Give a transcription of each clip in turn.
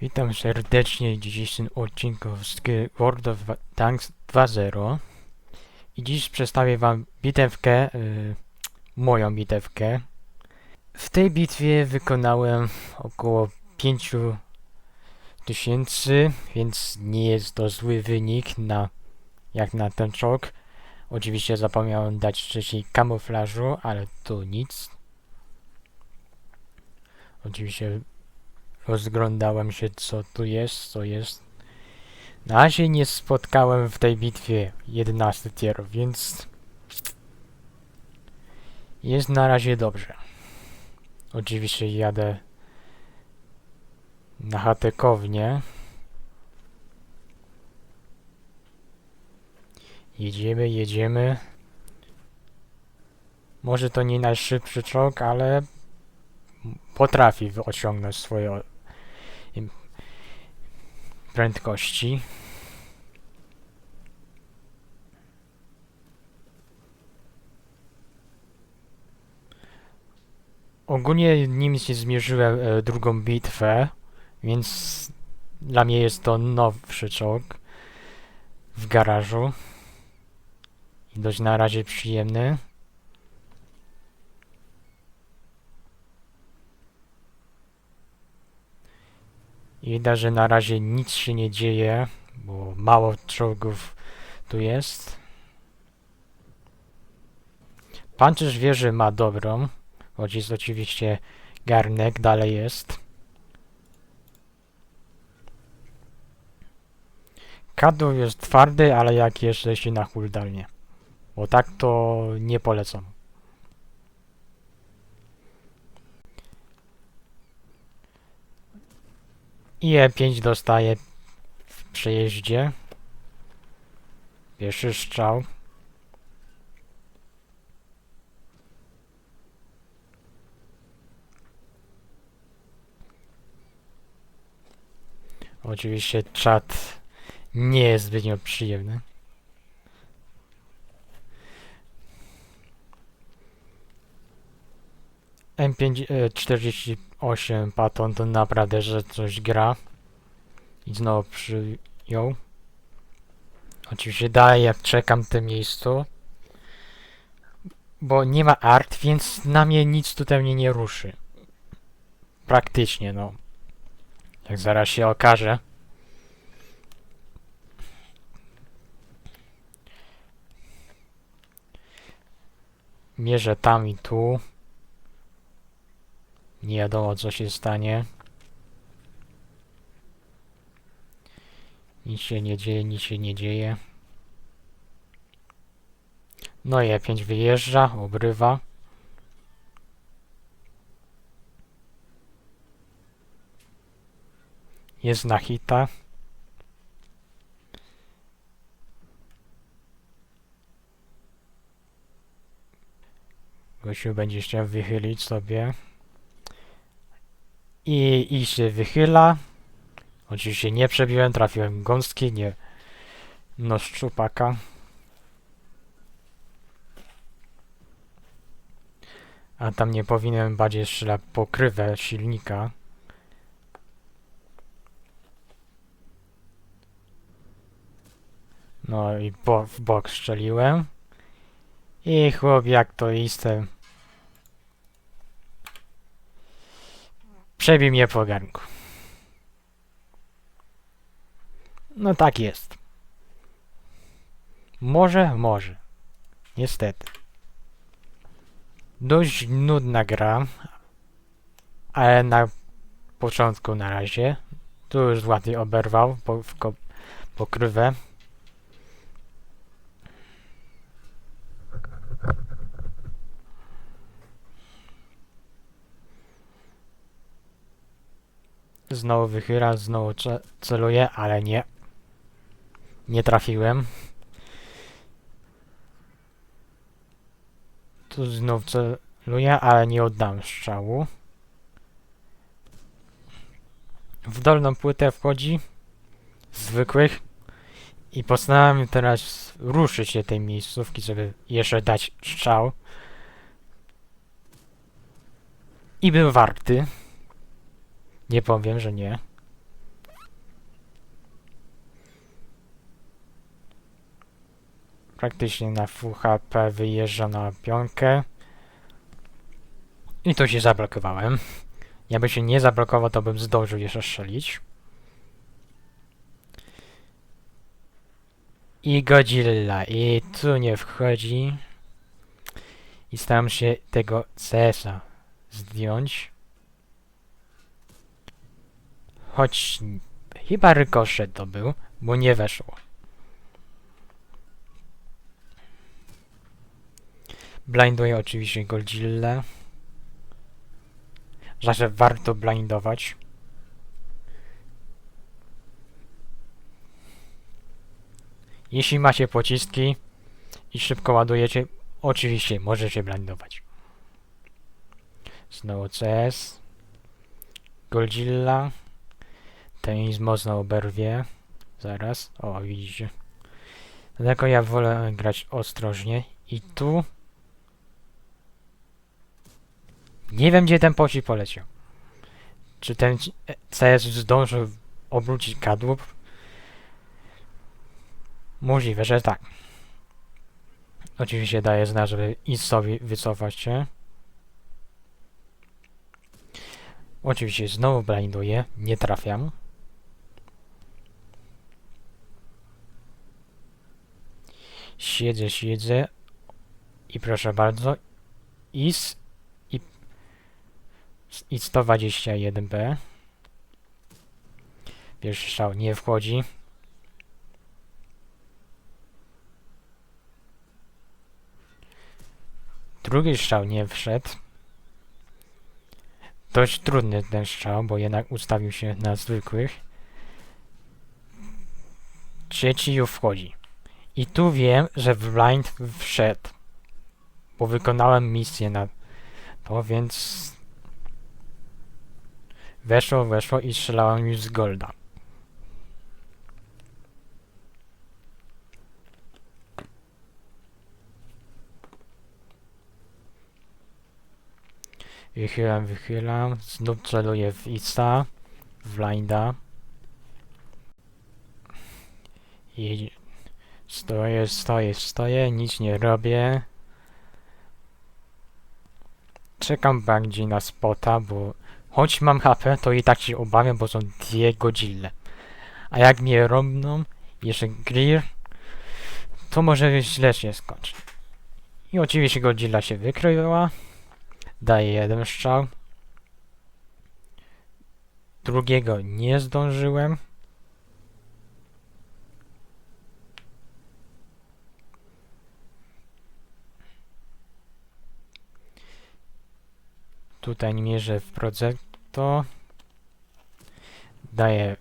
Witam serdecznie w dzisiejszym odcinku z World of Tanks 2.0 i dziś przedstawię wam bitewkę, y, moją bitewkę. W tej bitwie wykonałem około 5000 tysięcy, więc nie jest to zły wynik na, jak na ten czołg. Oczywiście zapomniałem dać wcześniej kamuflażu, ale to nic. Oczywiście Rozglądałem się, co tu jest, co jest. Na razie nie spotkałem w tej bitwie 11 tierów, więc jest na razie dobrze. Oczywiście jadę na hatekownię. Jedziemy, jedziemy. Może to nie najszybszy czołg, ale potrafi osiągnąć swoje prędkości. Ogólnie nim się zmierzyłem e, drugą bitwę, więc dla mnie jest to nowszy czołg w garażu. I dość na razie przyjemny. I widać, że na razie nic się nie dzieje, bo mało czołgów tu jest. Pancerz wieży ma dobrą, choć jest oczywiście garnek, dalej jest. Kadłub jest twardy, ale jak jeszcze się na huldalnie. Bo tak to nie polecam. I E5 dostaje w przejeździe. Pierwszy strzał. Oczywiście czat nie jest zbytnio przyjemny. M48 Patton to naprawdę, że coś gra. I znowu przyjął. Oczywiście dalej jak czekam w tym miejscu. Bo nie ma art, więc na mnie nic tutaj mnie nie ruszy. Praktycznie, no. Jak zaraz się okaże. Mierzę tam i tu. Nie wiadomo co się stanie. Nic się nie dzieje, nic się nie dzieje. No i E5 wyjeżdża, obrywa. Jest na hita. Gościu będzie chciał wychylić sobie. I, I się wychyla. Oczywiście nie przebiłem, trafiłem gąski, nie no szczupaka. A tam nie powinienem bardziej strzelać pokrywę silnika. No i bo, w bok strzeliłem. I chłop jak to jestem. Przebił mnie po garnku. No tak jest. Może, może. Niestety. Dość nudna gra, ale na początku na razie. Tu już ładnie oberwał po, pokrywę. Znowu wychyla, znowu ce- celuje, ale nie. Nie trafiłem. Tu znów celuję, ale nie oddam strzału. W dolną płytę wchodzi. Zwykłych. I postanowiłem teraz ruszyć się tej miejscówki, żeby jeszcze dać strzał. I był warty. Nie powiem, że nie. Praktycznie na FHP wyjeżdża na pionkę. I tu się zablokowałem. Jakby się nie zablokował, to bym zdążył jeszcze strzelić. I Godzilla. I tu nie wchodzi. I staram się tego CS-a zdjąć. Choć chyba rykoszet to był, bo nie weszło. Blinduję oczywiście Godzilla. Zawsze warto blindować. Jeśli macie pociski i szybko ładujecie, oczywiście możecie blindować. Znowu CS. Godzilla. Ten jest mocno oberwie. Zaraz. O, widzicie. Dlatego ja wolę grać ostrożnie. I tu... Nie wiem, gdzie ten pocisk poleciał. Czy ten ci- e, CS zdążył obrócić kadłub? Możliwe, że tak. Oczywiście daję znak, żeby iść sobie wycofać się. Oczywiście znowu blinduję, nie trafiam. Siedzę, siedzę i proszę bardzo, IS i, i 121B. Pierwszy strzał nie wchodzi. Drugi strzał nie wszedł. Dość trudny ten strzał, bo jednak ustawił się na zwykłych. Trzeci już wchodzi. I tu wiem, że w blind wszedł. Bo wykonałem misję na to, więc... Weszło, weszło i strzelałem już z golda. Wychylam, wychylam. Znów celuję w Ista. W blinda. I stoję, stoję, stoję, nic nie robię. Czekam bardziej na spota, bo choć mam HP, to i tak się obawiam, bo są dwie godzille. A jak mnie robną, jeszcze Greer, to może źle się skończyć. I oczywiście Godzilla się wykryła. Daję jeden strzał. Drugiego nie zdążyłem. Tutaj mierzę w projecto. Daję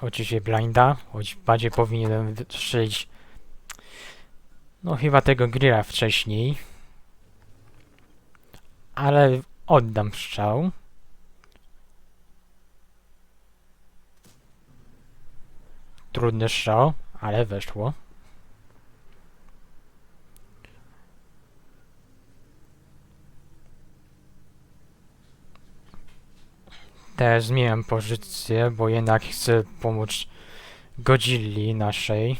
oczywiście blinda, choć bardziej powinienem strzelić no chyba tego grilla wcześniej. Ale oddam strzał. Trudny strzał, ale weszło. Teraz zmieniam pozycję, bo jednak chcę pomóc Godzilli naszej.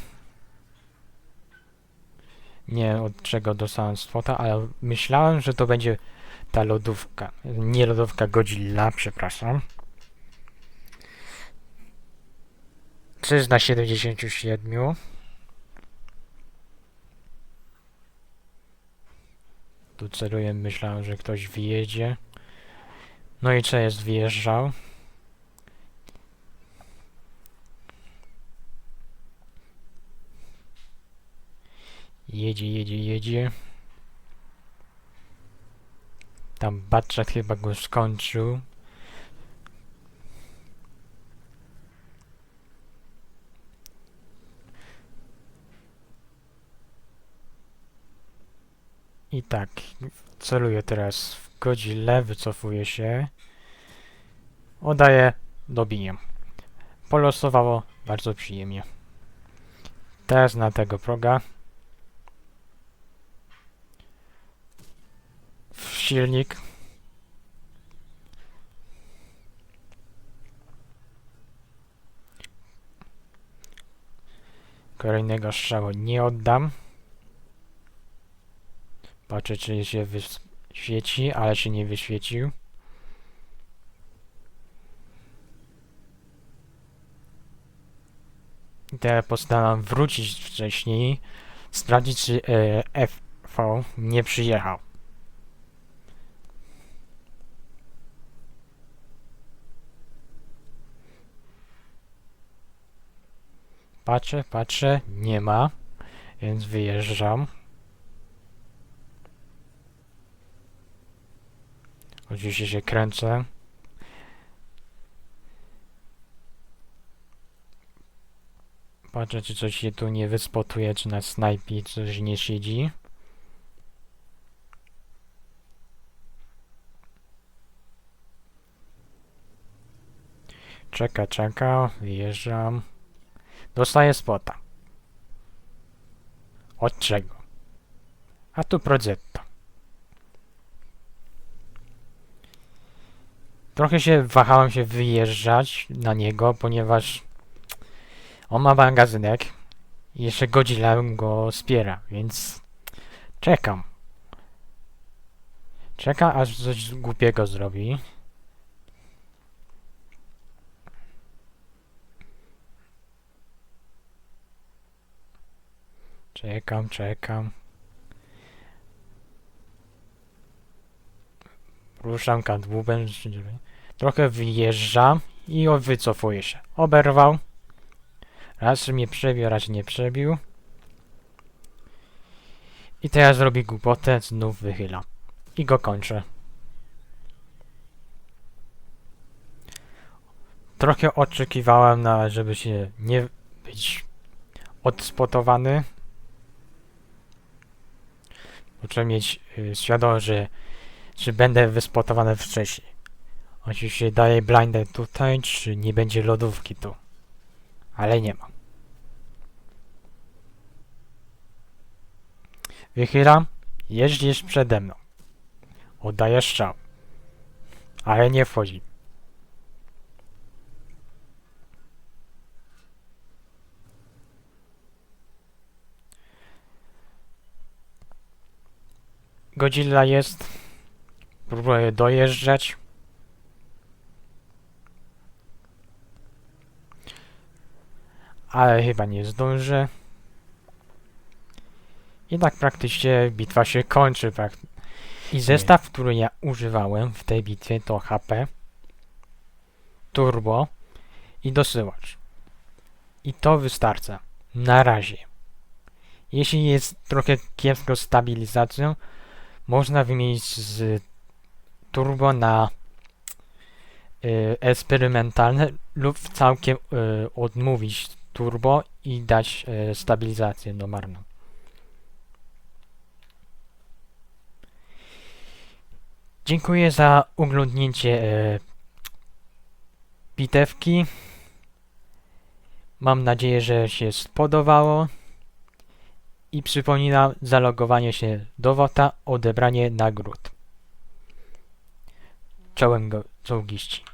Nie od czego dostałem spota, ale myślałem, że to będzie ta lodówka. Nie lodówka Godzilla, przepraszam. 3 na 77. Tu celuję, myślałem, że ktoś wyjedzie. No i co jest wjeżdżał? Jedzie, jedzie, jedzie. Tam Batchat chyba go skończył. I tak, celuję teraz Godzilla, wycofuję się. Oddaję, dobiję. Polosowało bardzo przyjemnie. Teraz na tego proga. W silnik. Kolejnego strzału nie oddam. Patrzę, czy się wyświeci, ale się nie wyświecił. I teraz postanowiłem wrócić wcześniej, sprawdzić, czy e, FV nie przyjechał. Patrzę, patrzę, nie ma, więc wyjeżdżam. Oczywiście się kręcę. Patrzę, czy coś się tu nie wyspotuje, czy na snajpi coś nie siedzi. Czeka, czeka, wyjeżdżam. Dostaję spota. Od czego? A tu Progetto. Trochę się wahałem się wyjeżdżać na niego, ponieważ on ma magazynek i jeszcze Godzilla go wspiera, więc czekam. Czekam, aż coś głupiego zrobi. Czekam, czekam. Ruszam kadłubem. Trochę wyjeżdżam i wycofuję się. Oberwał. Raz mnie przebił, raz nie przebił. I teraz robi głupotę, znów wychyla. I go kończę. Trochę oczekiwałem na, żeby się nie być odspotowany. Muszę mieć y, świadomość, że, że będę wyspotowany wcześniej. Oczywiście daję blindę tutaj, czy nie będzie lodówki tu. Ale nie ma. Wychylam, jeździsz przede mną. Oddaję strzał. Ale nie wchodzi. Godzilla jest. Próbuję dojeżdżać. Ale chyba nie zdążę. I tak praktycznie bitwa się kończy. I zestaw, który ja używałem w tej bitwie to HP, turbo i dosyłacz. I to wystarcza. Na razie. Jeśli jest trochę kiepsko z stabilizacją, można wymienić z turbo na y, eksperymentalne lub całkiem y, odmówić turbo i dać y, stabilizację normalną. Dziękuję za oglądnięcie e, bitewki. Mam nadzieję, że się spodobało. I przypominam zalogowanie się do WOTA, odebranie nagród. Czołgiści.